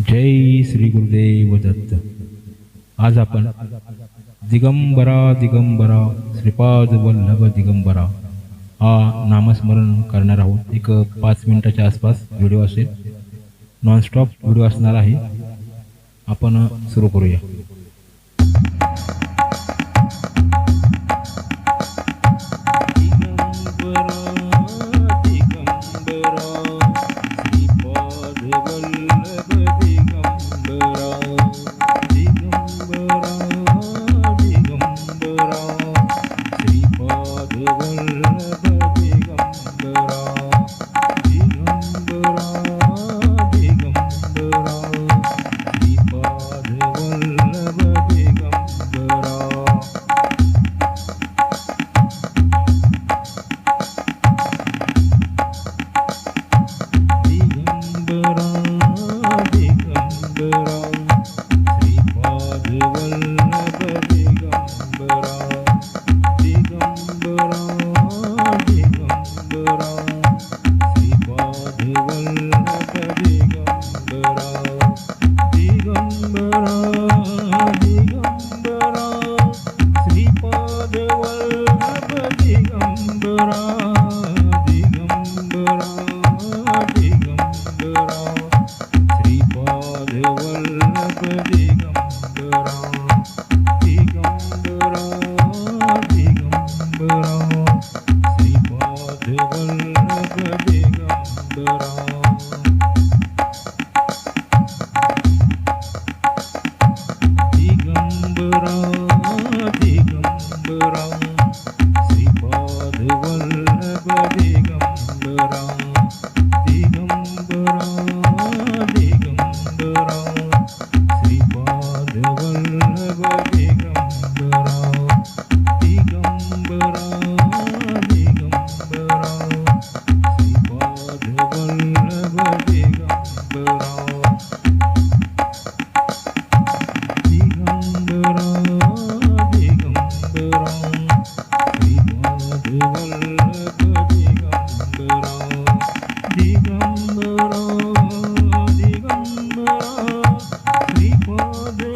जय श्री गुरुदेव दत्त. आज आपण दिगंबरा दिगंबरा श्रीपाद वल्लभ दिगंबरा हा नामस्मरण करणार आहोत. एक पाच मिनिटाच्या आसपास व्हिडिओ असेल. नॉनस्टॉप व्हिडिओ असणार आहे. आपण सुरू करूया. মোদের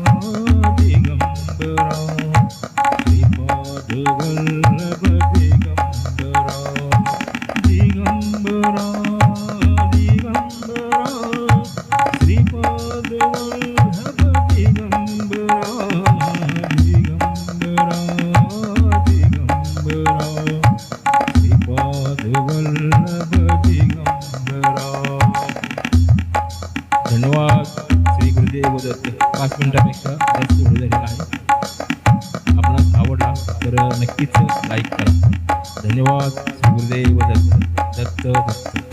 पाच जास्त व्हिडिओ झालेला आहे आपणास आवडला तर नक्कीच लाईक करा. धन्यवाद. गुरुदेव दत्त दत्त दत्त.